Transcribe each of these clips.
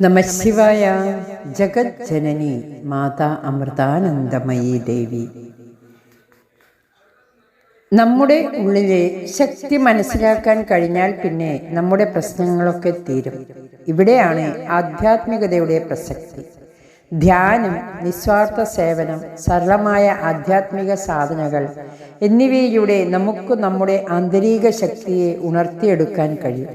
നമശിവായ ജഗത് ജനനി മാതാ അമൃതാനന്ദമയി ദേവി. നമ്മുടെ ഉള്ളിലെ ശക്തി മനസ്സിലാക്കാൻ കഴിഞ്ഞാൽ പിന്നെ നമ്മുടെ പ്രശ്നങ്ങളൊക്കെ തീരും. ഇവിടെയാണ് ആധ്യാത്മികതയുടെ പ്രസക്തി. ധ്യാനം നിസ്വാർത്ഥ സേവനം സരളമായ ആധ്യാത്മിക സാധനകൾ എന്നിവയിലൂടെ നമുക്ക് നമ്മുടെ ആന്തരിക ശക്തിയെ ഉണർത്തിയെടുക്കാൻ കഴിയും.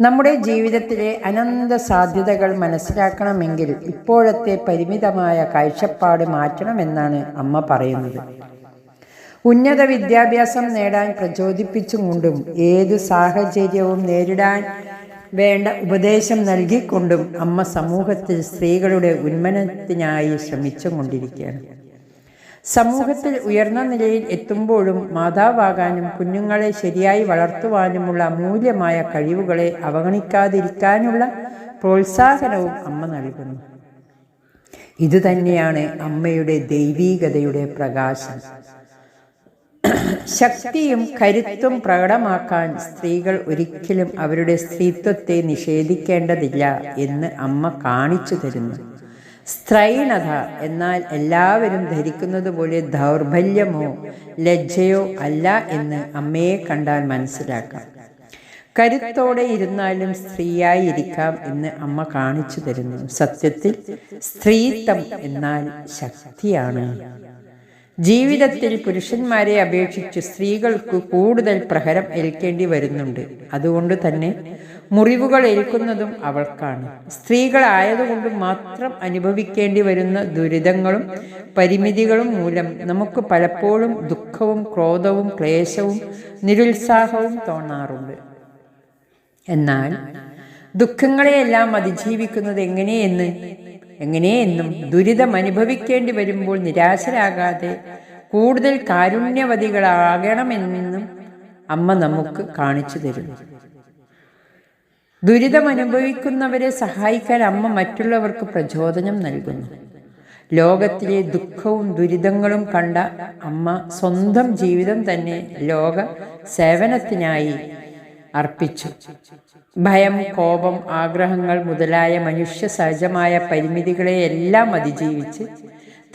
നമ്മുടെ ജീവിതത്തിലെ അനന്ത സാധ്യതകൾ മനസ്സിലാക്കണമെങ്കിൽ ഇപ്പോഴത്തെ പരിമിതമായ കാഴ്ചപ്പാട് മാറ്റണമെന്നാണ് അമ്മ പറയുന്നത്. ഉന്നത വിദ്യാഭ്യാസം നേടാൻ പ്രചോദിപ്പിച്ചുകൊണ്ടും ഏത് സാഹചര്യവും നേരിടാൻ വേണ്ട ഉപദേശം നൽകിക്കൊണ്ടും അമ്മ സമൂഹത്തിൽ സ്ത്രീകളുടെ ഉന്മനത്തിനായി ശ്രമിച്ചുകൊണ്ടിരിക്കുകയാണ്. സമൂഹത്തിൽ ഉയർന്ന നിലയിൽ എത്തുമ്പോഴും മാതാവാകാനും കുഞ്ഞുങ്ങളെ ശരിയായി വളർത്തുവാനുമുള്ള അമൂല്യമായ കഴിവുകളെ അവഗണിക്കാതിരിക്കാനുള്ള പ്രോത്സാഹനവും അമ്മ നൽകുന്നു. ഇതുതന്നെയാണ് അമ്മയുടെ ദൈവീകതയുടെ പ്രകാശം. ശക്തിയും കരുത്തും പ്രകടമാക്കാൻ സ്ത്രീകൾ ഒരിക്കലും അവരുടെ സ്ത്രീത്വത്തെ നിഷേധിക്കേണ്ടതില്ല എന്ന് അമ്മ കാണിച്ചു തരുന്നു. സ്ത്രൈണത. എന്നാൽ എല്ലാവരും ധരിക്കുന്നത് പോലെ ദൗർബല്യമോ ലജ്ജയോ അല്ല എന്ന് അമ്മയെ കണ്ടാൽ മനസ്സിലാക്കാം. കരുത്തോടെ ഇരുന്നാലും സ്ത്രീയായിരിക്കാം എന്ന് അമ്മ കാണിച്ചു തരുന്നു. സത്യത്തിൽ സ്ത്രീത്വം എന്നാൽ ശക്തിയാണ്. ജീവിതത്തിൽ പുരുഷന്മാരെ അപേക്ഷിച്ച് സ്ത്രീകൾക്ക് കൂടുതൽ പ്രഹരം ഏൽക്കേണ്ടി വരുന്നുണ്ട്. അതുകൊണ്ട് തന്നെ മുറിവുകൾ ഏൽക്കുന്നതും അവൾക്കാണ്. സ്ത്രീകളായതുകൊണ്ട് മാത്രം അനുഭവിക്കേണ്ടി വരുന്ന ദുരിതങ്ങളും പരിമിതികളും മൂലം നമുക്ക് പലപ്പോഴും ദുഃഖവും ക്രോധവും ക്ലേശവും നിരുത്സാഹവും തോന്നാറുണ്ട്. എന്നാൽ ദുഃഖങ്ങളെയെല്ലാം അതിജീവിക്കുന്നത് എങ്ങനെയെന്ന് എങ്ങനെയെന്നും ദുരിതം അനുഭവിക്കേണ്ടി വരുമ്പോൾ നിരാശരാകാതെ കൂടുതൽ കാരുണ്യവതികളാകണമെന്നും അമ്മ നമുക്ക് കാണിച്ചു തരുന്നു. ദുരിതം അനുഭവിക്കുന്നവരെ സഹായിക്കാൻ അമ്മ മറ്റുള്ളവർക്ക് പ്രചോദനം നൽകുന്നു. ലോകത്തിലെ ദുഃഖവും ദുരിതങ്ങളും കണ്ട അമ്മ സ്വന്തം ജീവിതം തന്നെ ലോക സേവനത്തിനായി അർപ്പിച്ചു. ഭയം കോപം ആഗ്രഹങ്ങൾ മുതലായ മനുഷ്യ സഹജമായ പരിമിതികളെയെല്ലാം അതിജീവിച്ച്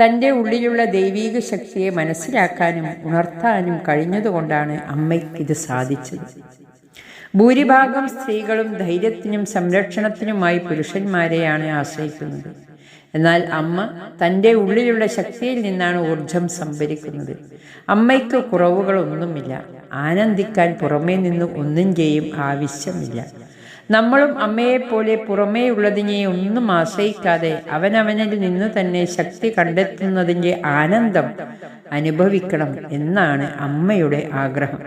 തന്റെ ഉള്ളിലുള്ള ദൈവീക ശക്തിയെ മനസ്സിലാക്കാനും ഉണർത്താനും കഴിഞ്ഞതുകൊണ്ടാണ് അമ്മയ്ക്ക് ഇത് സാധിച്ചത്. ഭൂരിഭാഗം സ്ത്രീകളും ധൈര്യത്തിനും സംരക്ഷണത്തിനുമായി പുരുഷന്മാരെയാണ് ആശ്രയിക്കുന്നത്. എന്നാൽ അമ്മ തന്റെ ഉള്ളിലുള്ള ശക്തിയിൽ നിന്നാണ് ഊർജം സംഭരിക്കുന്നത്. അമ്മയ്ക്ക് കുറവുകളൊന്നുമില്ല. ആനന്ദിക്കാൻ പുറമേ നിന്ന് ഒന്നും ചെയ്യും ആവശ്യമില്ല. നമ്മളും അമ്മയെപ്പോലെ പുറമേയുള്ളതിനെ ഒന്നും ആശ്രയിക്കാതെ അവനവനിൽ നിന്ന് തന്നെ ശക്തി കണ്ടെത്തുന്നതിന്റെ ആനന്ദം അനുഭവിക്കണം എന്നാണ് അമ്മയുടെ ആഗ്രഹം.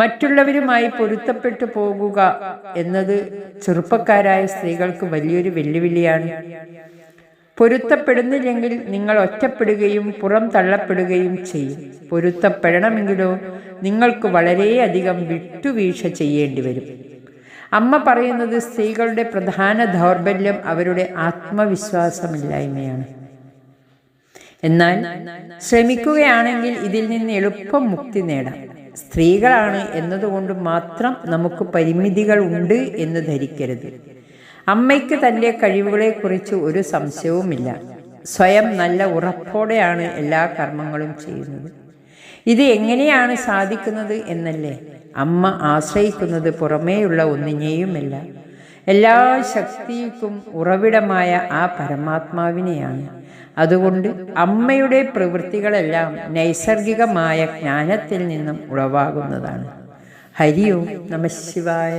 മറ്റുള്ളവരുമായി പൊരുത്തപ്പെട്ടു പോകുക എന്നത് ചെറുപ്പക്കാരായ സ്ത്രീകൾക്ക് വലിയൊരു വെല്ലുവിളിയാണ്. പൊരുത്തപ്പെടുന്നില്ലെങ്കിൽ നിങ്ങൾ ഒറ്റപ്പെടുകയും പുറം തള്ളപ്പെടുകയും ചെയ്യും. പൊരുത്തപ്പെടണമെങ്കിലോ നിങ്ങൾക്ക് വളരെയധികം വിട്ടുവീഴ്ച ചെയ്യേണ്ടി വരും. അമ്മ പറയുന്നത് സ്ത്രീകളുടെ പ്രധാന ദൗർബല്യം അവരുടെ ആത്മവിശ്വാസമില്ലായ്മയാണ്. എന്നാൽ ശ്രമിക്കുകയാണെങ്കിൽ ഇതിൽ നിന്ന് എളുപ്പം മുക്തി നേടാം. സ്ത്രീകളാണ് എന്നതുകൊണ്ട് മാത്രം നമുക്ക് പരിമിതികൾ ഉണ്ട് എന്ന് ധരിക്കരുത്. അമ്മയ്ക്ക് തന്റെ കഴിവുകളെക്കുറിച്ച് ഒരു സംശയവുമില്ല. സ്വയം നല്ല ഉറപ്പോടെയാണ് എല്ലാ കർമ്മങ്ങളും ചെയ്യുന്നത്. ഇത് എങ്ങനെയാണ് സാധിക്കുന്നത് എന്നല്ലേ? അമ്മ ആശ്രയിക്കുന്നത് പുറമേയുള്ള ഒന്നിനെയുമല്ല. എല്ലാ ശക്തിക്കും ഉറവിടമായ ആ പരമാത്മാവിനെയാണ്. അതുകൊണ്ട് അമ്മയുടെ പ്രവൃത്തികളെല്ലാം നൈസർഗികമായ ജ്ഞാനത്തിൽ നിന്നും ഉളവാകുന്നതാണ്. ഹരിയും നമശിവായ